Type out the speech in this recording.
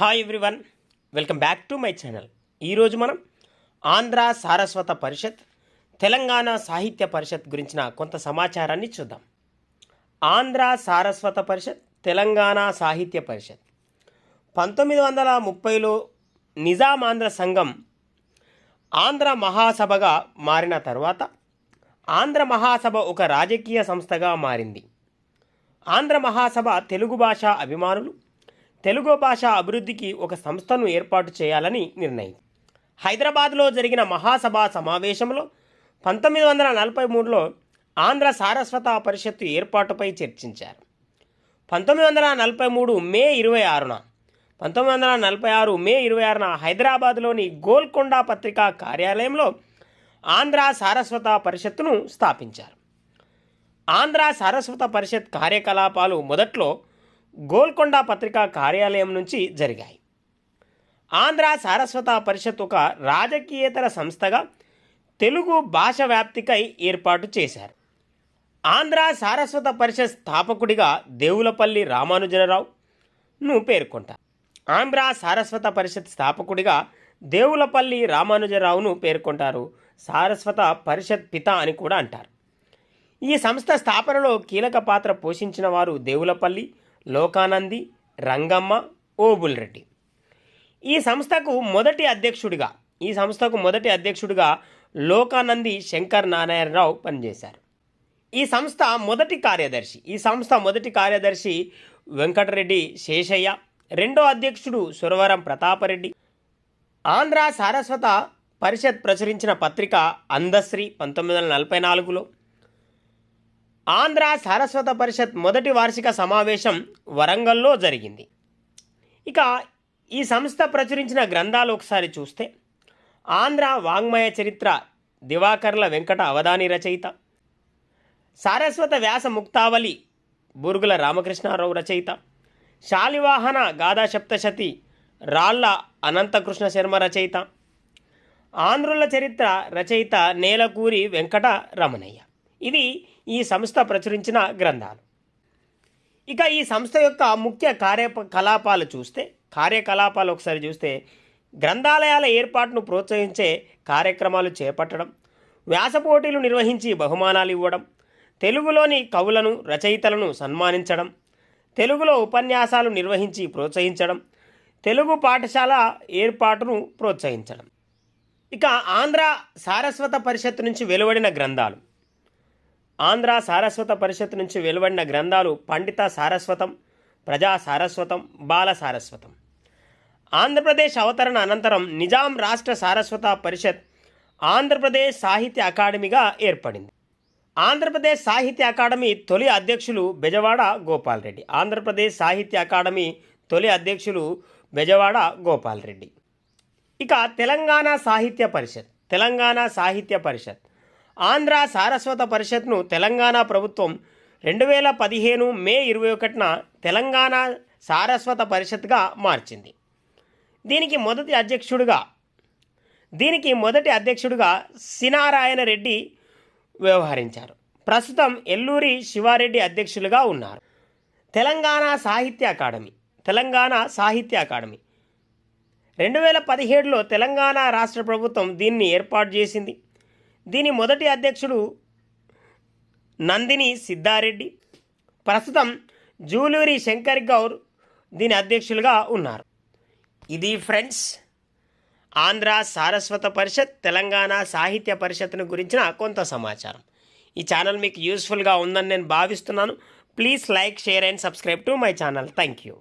Hi everyone welcome back to my channel ఈరోజు మనం ఆంధ్ర సారస్వత పరిషత్ తెలంగాణ సాహిత్య పరిషత్ గురించిన కొంత సమాచారాన్ని చూద్దాం. ఆంధ్ర సారస్వత పరిషత్ తెలంగాణ సాహిత్య పరిషత్. పంతొమ్మిది వందల ముప్పైలో నిజాం ఆంధ్ర సంఘం ఆంధ్ర మహాసభగా మారిన తర్వాత ఆంధ్ర మహాసభ ఒక రాజకీయ సంస్థగా మారింది. ఆంధ్ర మహాసభ తెలుగు భాష అభిమానులు తెలుగు భాష అభివృద్ధికి ఒక సంస్థను ఏర్పాటు చేయాలని నిర్ణయం. హైదరాబాద్లో జరిగిన మహాసభ సమావేశంలో పంతొమ్మిది వందల నలభై మూడులో ఆంధ్ర సారస్వత పరిషత్తు ఏర్పాటుపై చర్చించారు. పంతొమ్మిది వందల నలభై మూడు మే ఇరవై ఆరున పంతొమ్మిది వందల నలభై ఆరు మే ఇరవై ఆరున హైదరాబాద్లోని గోల్కొండ పత్రికా కార్యాలయంలో ఆంధ్ర సారస్వత పరిషత్తును స్థాపించారు. ఆంధ్ర సారస్వత పరిషత్ కార్యకలాపాలు మొదట్లో గోల్కొండ పత్రికా కార్యాలయం నుంచి జరిగాయి. ఆంధ్ర సారస్వత పరిషత్ ఒక రాజకీయేతర సంస్థగా తెలుగు భాష వ్యాప్తికై ఏర్పాటు చేశారు. ఆంధ్ర సారస్వత పరిషత్ స్థాపకుడిగా దేవులపల్లి రామానుజనరావును పేర్కొంటారు. ఆంధ్ర సారస్వత పరిషత్ స్థాపకుడిగా దేవులపల్లి రామానుజరావును పేర్కొంటారు. సారస్వత పరిషత్ పిత అని కూడా అంటారు. ఈ సంస్థ స్థాపనలో కీలక పాత్ర పోషించిన వారు దేవులపల్లి లోకానంది రంగమ్మ ఓబుల్రెడ్డి. ఈ సంస్థకు మొదటి అధ్యక్షుడిగా ఈ సంస్థకు మొదటి అధ్యక్షుడిగా లోకానంది శంకర్ నారాయణరావు పనిచేశారు. ఈ సంస్థ మొదటి కార్యదర్శి ఈ సంస్థ మొదటి కార్యదర్శి వెంకటరెడ్డి శేషయ్య రెండో అధ్యక్షుడు సురవరం ప్రతాపరెడ్డి. ఆంధ్ర సారస్వత పరిషత్ ప్రచురించిన పత్రిక అందశ్రీ పంతొమ్మిది వందల నలభై నాలుగులో ఆంధ్ర సారస్వత పరిషత్ మొదటి వార్షిక సమావేశం వరంగల్లో జరిగింది. ఇక ఈ సంస్థ ప్రచురించిన గ్రంథాలు ఒకసారి చూస్తే ఆంధ్ర వాంగ్మయ చరిత్ర దివాకర్ల వెంకట అవధాని రచయిత సారస్వత వ్యాస ముక్తావళి బూరుగుల రామకృష్ణారావు రచయిత శాలివాహన గాథా సప్తశతి రాళ్ళ అనంతకృష్ణ శర్మ రచయిత ఆంధ్రుల చరిత్ర రచయిత నేలకూరి వెంకట రమణయ్య. ఇది ఈ సంస్థ ప్రచురించిన గ్రంథాలు. ఇక ఈ సంస్థ యొక్క ముఖ్య కార్యకలాపాలు చూస్తే కార్యకలాపాలు ఒకసారి చూస్తే గ్రంథాలయాల ఏర్పాటును ప్రోత్సహించే కార్యక్రమాలు చేపట్టడం వ్యాస పోటీలు నిర్వహించి బహుమానాలు ఇవ్వడం తెలుగులోని కవులను రచయితలను సన్మానించడం తెలుగులో ఉపన్యాసాలు నిర్వహించి ప్రోత్సహించడం తెలుగు పాఠశాల ఏర్పాటును ప్రోత్సహించడం. ఇక ఆంధ్ర సారస్వత పరిషత్ నుంచి వెలువడిన గ్రంథాలు. ఆంధ్ర సారస్వత పరిషత్ నుంచి వెలువడిన గ్రంథాలు పండిత సారస్వతం ప్రజా సారస్వతం బాల సారస్వతం. ఆంధ్రప్రదేశ్ అవతరణ అనంతరం నిజాం రాష్ట్ర సారస్వత పరిషత్ ఆంధ్రప్రదేశ్ సాహిత్య అకాడమీగా ఏర్పడింది. ఆంధ్రప్రదేశ్ సాహిత్య అకాడమీ తొలి అధ్యక్షులు బెజవాడ గోపాల్ రెడ్డి. ఆంధ్రప్రదేశ్ సాహిత్య అకాడమీ తొలి అధ్యక్షులు బెజవాడ గోపాల్ రెడ్డి. ఇక తెలంగాణ సాహిత్య పరిషత్ తెలంగాణ సాహిత్య పరిషత్. ఆంధ్ర సారస్వత పరిషత్ను తెలంగాణ ప్రభుత్వం రెండు వేల పదిహేను మే ఇరవై ఒకటిన తెలంగాణ సారస్వత పరిషత్గా మార్చింది. దీనికి మొదటి అధ్యక్షుడిగా దీనికి మొదటి అధ్యక్షుడిగా సినారాయణ రెడ్డి వ్యవహరించారు. ప్రస్తుతం ఎల్లూరి శివారెడ్డి అధ్యక్షులుగా ఉన్నారు. తెలంగాణ సాహిత్య అకాడమీ తెలంగాణ సాహిత్య అకాడమీ. రెండు వేల పదిహేడులో తెలంగాణ రాష్ట్ర ప్రభుత్వం దీన్ని ఏర్పాటు చేసింది. దీని మొదటి అధ్యక్షుడు నందిని సిద్ధారెడ్డి. ప్రస్తుతం జూలూరి శంకర్ గౌర్ దీని అధ్యక్షులుగా ఉన్నారు. ఇది ఫ్రెండ్స్ ఆంధ్ర సారస్వత పరిషత్ తెలంగాణ సాహిత్య పరిషత్ను గురించిన కొంత సమాచారం. ఈ ఛానల్ మీకు యూస్ఫుల్గా ఉందని నేను భావిస్తున్నాను. Please like share and subscribe to my channel. Thank you